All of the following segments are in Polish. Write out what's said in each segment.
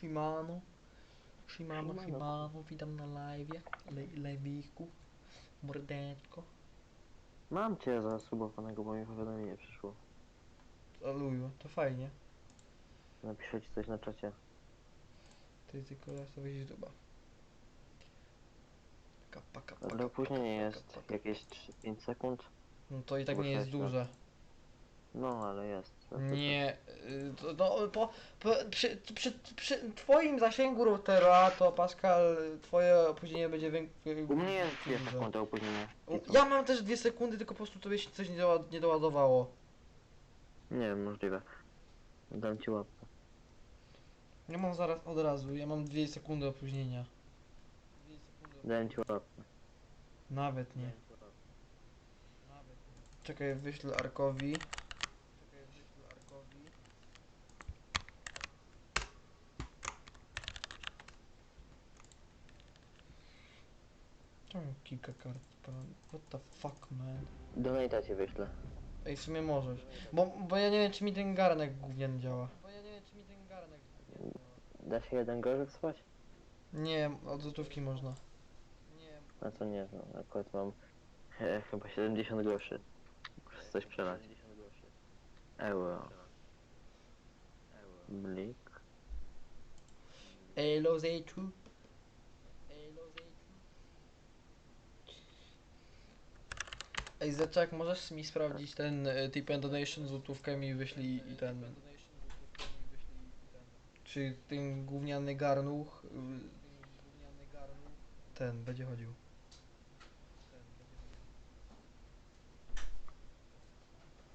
Shimano. Shimano, Shimano. Shimano, witam na live. Le, lewiku. Mordeczko. Mam cię zasubowanego, bo mi powiadomienie przyszło. Aluju, to fajnie. Napiszę ci coś na czacie. Ty tylko ja sobie źródła. Kapa, kapa, Ale kapa, opóźnienie kapa, jest kapa, kapa. jakieś 3-5 sekund. No to i tak Bo nie jest no. duże. No, ale jest. Nie, y, to, no, po, po, przy, przy, przy twoim zasięgu routera to Pascal, twoje opóźnienie będzie większe. U mnie jest 2 sekundy opóźnienia. Ja mam też dwie sekundy, tylko po prostu tobie się coś nie, doła, nie doładowało. Nie wiem, możliwe. Dam ci łapkę. Ja mam zaraz od razu, ja mam dwie sekundy opóźnienia. Dałem ci łapkę. Nawet nie. Czekaj, wyślę Arkowi. Czemu kilka kart? pan- What the fuck, man? Donata ci wyślę. Ej, w sumie możesz. Bo, bo ja nie wiem, czy mi ten garnek gówniany działa. Bo ja nie wiem, czy mi ten garnek Da się jeden gorzej wsłać? Nie, od złotówki można. Nie. A co nie, no akurat mam e, chyba 70 groszy. Muszę coś przelać. Euro. Blik. Elo zejczu. Elo zejczu. Ej, Zeczek, możesz mi sprawdzić ten y, tip and donation złotówkę mi wyślij i ten... Czy ten gówniany garnuch... y, Ten, będzie chodził.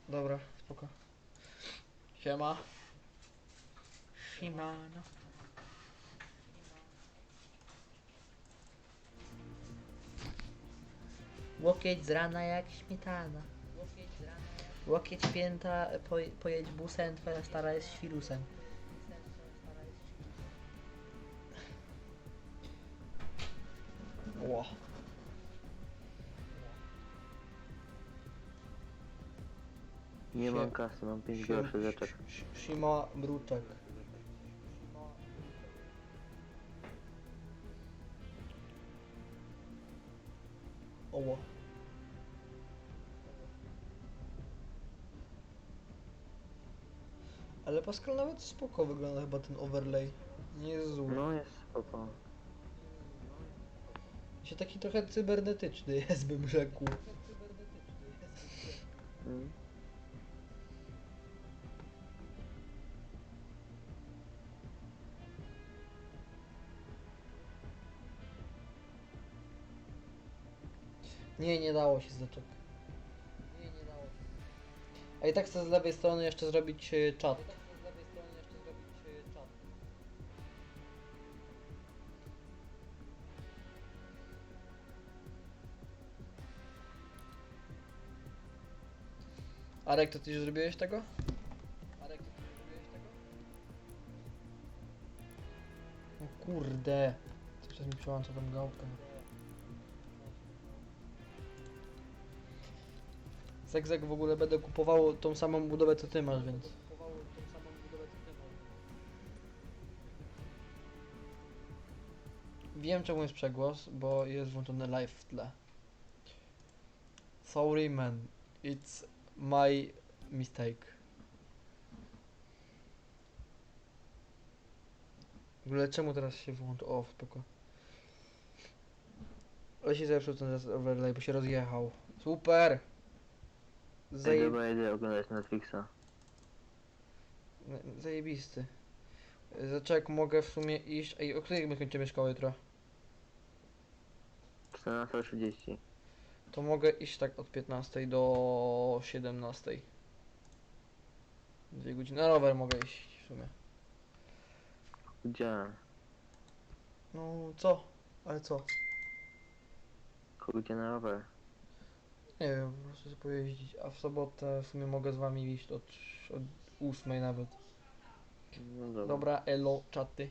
Dobra, spoko. Siema. Siemano. Łokieć z rana jak śmietana. Łokieć pięta, poj, pojedź busem, twoja stara jest świrusem. Ło. Nie mam kasy, mam 5 Sim- groszy rzeczek. Sh- Shima Bruczek. Oło. Ale Pascal nawet spoko wygląda chyba ten overlay. Nie jest zły. No jest spoko. Się taki trochę cybernetyczny jest bym rzekł. Mm. Nie, nie dało się zaczek. Nie, nie dało się. A i tak chcę z lewej strony jeszcze zrobić e, czat. Arek, to ty już zrobiłeś tego? Arek, to ty już zrobiłeś tego? O kurde. Cały czas mi przełącza tą gałkę. Zegzeg w ogóle będę kupował tą samą budowę co ty masz, więc. Wiem czemu jest przegłos, bo jest włączony live w tle. Sorry man, it's my mistake. W ogóle czemu teraz się włączy? O, spoko. Ale się zepsuł ten overlay, bo się rozjechał. Super! Zaje... dobra, idę oglądać Netflixa. Zajebisty. Zaczek, mogę w sumie iść. Ej, o której my kończymy szkołę jutro? 14.30. To mogę iść tak od 15 do 17. Dwie godziny. Na rower mogę iść w sumie. Gdzie? No co? Ale co? Gdzie na rower? Nie wiem, po prostu sobie pojeździć. A w sobotę w sumie mogę z wami iść od, od 8 nawet. No dobra. Dobra, elo, czaty.